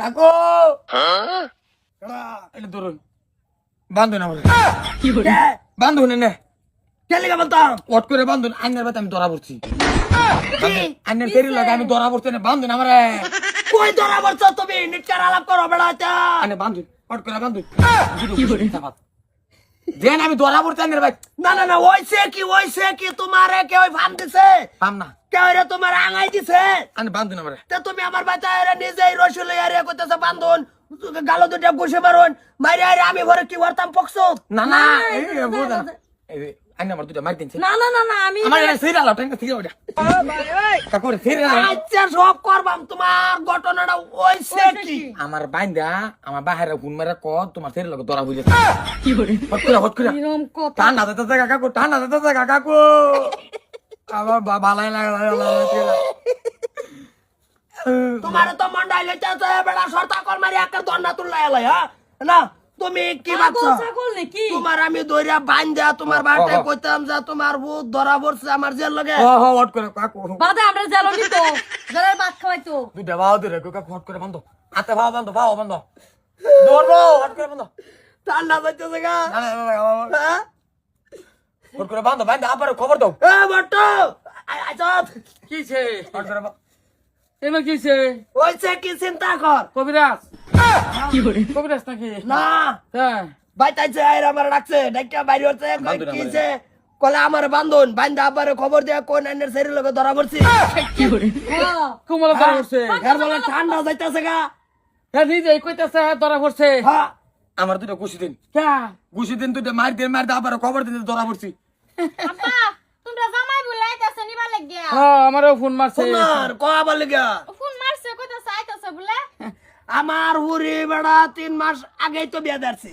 কাকু এটা ধরুন বান্ধুন আমার বান্ধুন এনে কেলে বলতাম ওট করে বান্ধুন আইনের বাতে আমি ধরা পড়ছি আইনের তেরি লাগে আমি ধরা পড়ছি না বান্ধুন আমার কই ধরা বলছো তুমি নিটকার আলাপ করো বেড়াইতা আনে বান্ধুন ওট করে বান্ধুন দেন আমি ধরা পড়তে আনি ভাই। না না না ওইছে কি ওইছে কি? তোমারে কেউ ফাম দিছে? ফাম না। কে রে তোমার আঙাই দিছে? আমি বান্ধুন আমার। তে তুমি আমার বাচ্চা এরা নিজেই রসুল এরিয়া কইতেছ বান্ধন গালো দুটা বসে মারুন। মাইরে আমি ভরে কি করতাম পকছো? না না এই বুঝা আইনে আমার দুটা মার দিনছে। না না না না আমি আমার এটা সিরিয়াল ওটা সিরিয়াল ওটা কাকু সিরিয়াল আচ্ছা সব করবাম তোমার ঘটনাটা ওইছে কি? আমার বাইন্দা আমার বাহিরে গুন মেরে ক তোমার শরীর লগে ধরা বুঝে হট করে হট করে। এরকম কথা? ঠান্ডা দিতে কাকু ঠান্ডা দিতে কাকু। আমার বা- ভালাই লাগে তোমার তো মন্ডাই লেটাছে বেড়া সরতা কল মারি একটা দন্ডা তুললা এলাই হ্যাঁ? না? তুমি কি তোমার আমি দইরা বান্ধা তোমার বাড়িতে ও, ও। কইতাম যে তোমার ভূত ধরা পড়ছে আমার জেল লগে। হ হ হট করে কাকু বাদে আমরা জালো নিত জালের ভাত খাওয়াইতো। দুইটা ভাও দুইটা কাকু হট করে বন্ধ। হাতে ভাও বন্ধ ভাও বন্ধ। ধরবো হট করে বন্ধ। ঠান্ডা যাইতেছে গা। না, না, না, না, না, হ্যাঁ? হট করে বন্ধ বাইন্দা আবার খবর দাও। এ বট্টু! আইছত কিছে হট করে বন্ধ। এমন কিছে ওইছে কি চিন্তা কর। কবিরাজ। কবিরাজ নাকি? না। হ্যাঁ। বাইতাইছে আইর আমার ডাকছে ডাকিয়া বাইরে হচ্ছে কই কিছে কলে আমার বান্ধন বান্ধা আবার খবর দিয়া কোন আইনের শরীর লগে ধরা পড়ছি। হ্যাঁ। কুমলা ধরা পড়ছে। এর বলে ঠান্ডা যাইতেছে গা। হ্যাঁ নিজে কইতাছে হ্যাঁ ধরা পড়ছে। হ্যাঁ। আমার দুটো ঘুষি দিন। ঘুষি দিন দুটো মার দিন মার দিয়ে আবার খবর দিন ধরা পড়ছি। তোমরা জামাই বুলাইতেছে নিবা লাগিয়া। হ্যাঁ আমারও ফোন মারছে। তোমার কয়া বলে গা ফোন মারছে কইতাছে আইতাছে বলে আমার হুরি বেড়া তিন মাস আগেই তো বিয়া দারছি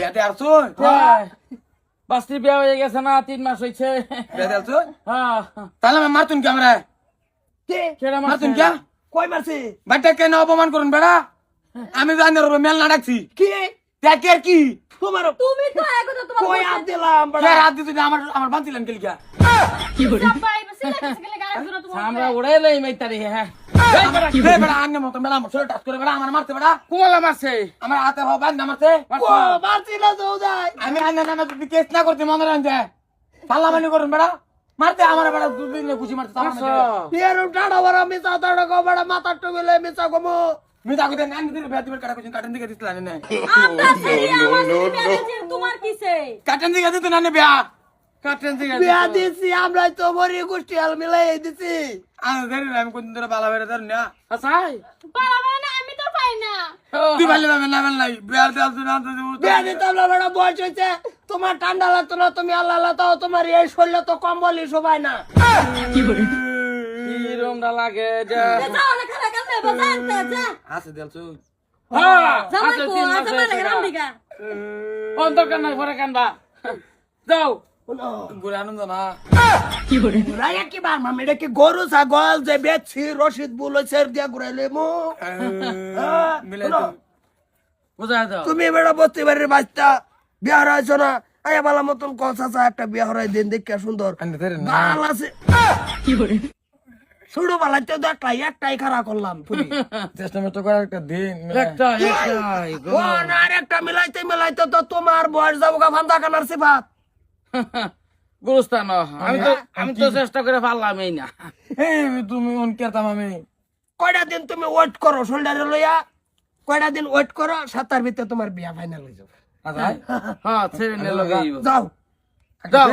বেতে আসছো বাস্তি বিয়া হয়ে গেছে না তিন মাস হয়েছে হ্যাঁ। তাহলে আমি মারতুন কে আমরা? কে? কেডা মারতুন কে? কই মারছি? বাচ্চা কেন অপমান করুন বেড়া? আমি জানি রবে মেল না ডাকছি। কি? দেখে আর কি? তোমার তুমি তো একদা তোমার কই হাত দিলাম বেড়া? রাত দিতে আমার আমার বাঁচিলেন কেলিকা? গাড়ি আমরা উড়াইলাই মাইতারি হ্যাঁ। কি আঙ্গে মতো বেড়া আমার শরীর টাচ করে বেড়া আমার মারতে বেড়া। কুমলা মারছে। আমার হাতে ভাব বান্ধ মারছি। না তো আমি আন্না নামে যদি কেস না করতে মনে রাখতে পাল্লামানি করুন বেড়া। মারতে আমার বেড়া দুদিন খুশি মারতে তার টাড়া বড় মিছা টাড়া গো বেড়া মাথা টুবিলে মিছা গমু মি। তাকে দেন দিলে বেয়াতি বের কাটা কুচিন কাটেন দিকে দিতলা নে। আমরা সেরি আমার বিয়া তোমার কিসে? কাটেন দিকে দিতে না বেয়া। কাটেন দিকে বিয়া দিছি আমরা তো বড়ি গোষ্ঠী হাল মিলাই দিছি। আমি ধরে আমি কোন দিন বালা বেড়া ধর না। আসাই পারাবে না আমি তো পাই না। তুই ভালো না না। নাই বেয়ার দেল না তো বিয়া দিতাম না বেড়া বয়স হয়েছে। তোমার ঠান্ডা লাগতো না তুমি আল্লাহ আল্লাহ তাও তোমার এই শরীরে তো কম্বলই সবাই না। কিরমটা লাগে যে। যাও না খানা কাছে বাজার তে যা আছে দেলছো হ্যাঁ। জামাই কো রাম দিগা। অন্তর কান্না পরে কান্দা যাও। গুড়ে আনন্দ না? রায়া কি বার মাম এটা কি গরু ছাগল যে বেচছি রশিদ বুল দিয়া ঘুরাইলে মু মিলাই শোনো, বুঝাই দাও। তুমি বেড়া বস্তি বাড়ির বাচ্চা বিয়া হরাইছো না? আয়া বালা মতন কথা চা একটা বিয়া হরাই দিন দেখে সুন্দর। বাল আছে। ছোট বালাইতে তো একটাই একটাই খারাপ করলাম। চেষ্টা মতো করে একটা দিন একটা না আর একটা মিলাইতে মিলাইতে তো তোমার বয়স যাব গা ফান্দা কানার সিফাত। গুরুস্থান আমি তো আমি তো চেষ্টা করে পারলামই না। তুমি অন কেতাম আমি কয়টা দিন তুমি ওয়েট করো শোল্ডারে লইয়া? কয়টা দিন ওয়েট করো? সাতার ভিতরে তোমার বিয়া ফাইনাল হয়ে যাবে। আচ্ছা। হ্যাঁ। ছেড়ে নে লগে যাও। যাও।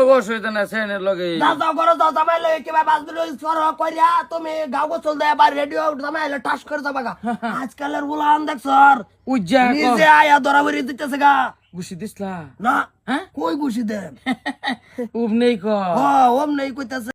অবশ্যই তো না ছেড়ে নে লগে যাও যাও করো যাও জামাই লই কিবা বাজবিল সর করিয়া তুমি গাও গো চল রেডিও জামাই লে করে যাবা গা। আজকালের উলান দেখ স্যার উজ্জা নিজে আয়া দরাবরি দিতেছে গা। গুছি দিসলা না। হ্যাঁ কই গুছি দেন ওম নেই ক। ও ওম নেই কইতাছে।